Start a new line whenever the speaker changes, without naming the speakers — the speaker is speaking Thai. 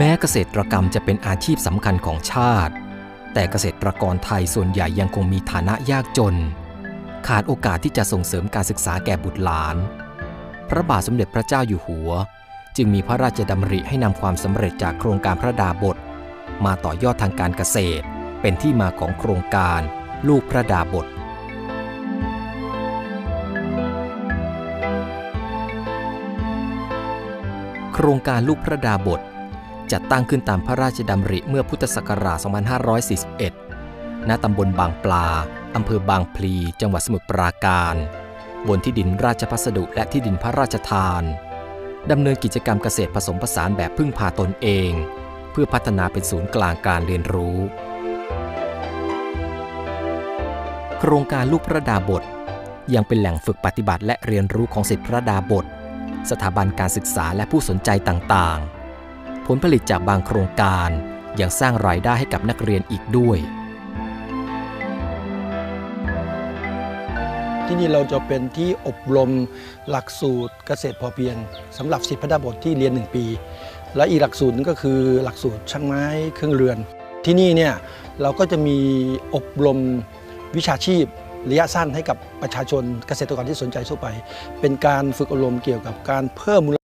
แม้เกษตรกรรมจะเป็นอาชีพสำคัญของชาติ แต่เกษตรกรไทยส่วนใหญ่ยังคงมีฐานะยากจน ขาดโอกาสที่จะส่งเสริมการศึกษาแก่บุตรหลาน พระบาทสมเด็จพระเจ้าอยู่หัว จึงมีพระราชดำริให้นำความสำเร็จจากโครงการพระดาบท มาต่อยอดทางการเกษตร เป็นที่มาของโครงการลูกพระดาบทโครงการลูกพระดาบท จัดตั้งขึ้นตามพระราชดำริเมื่อพุทธศักราช 2541 ณ ตำบลบางปลา อำเภอบางพลี จังหวัดสมุทรปราการ บนที่ดินราชพัสดุและที่ดินพระราชทาน ดำเนินกิจกรรมเกษตรผสมผสานแบบพึ่งพาตนเอง เพื่อพัฒนาเป็นศูนย์กลางการเรียนรู้ โครงการลูกพระดาบท ยังเป็นแหล่งฝึกปฏิบัติและเรียนรู้ของศิษย์พระดาบท สถาบันการศึกษาและผู้สนใจต่างๆ ผลผลิตจากบางโครงการยังสร้างรายได้ให้กับนักเรียนอีกด้วย
ที่นี่เราจะเป็นที่อบรมหลักสูตรเกษตรพอเพียงสำหรับศิษย์พระดาบทที่เรียน 1 ปี และอีกหลักสูตรนึงก็คือหลักสูตรช่างไม้เครื่องเรือน ที่นี่เนี่ยเราก็จะมีอบรมวิชาชีพระยะสั้นให้กับประชาชนเกษตรกรที่สนใจทั่วไป เป็นการฝึกอบรมเกี่ยวกับการเพิ่มมูล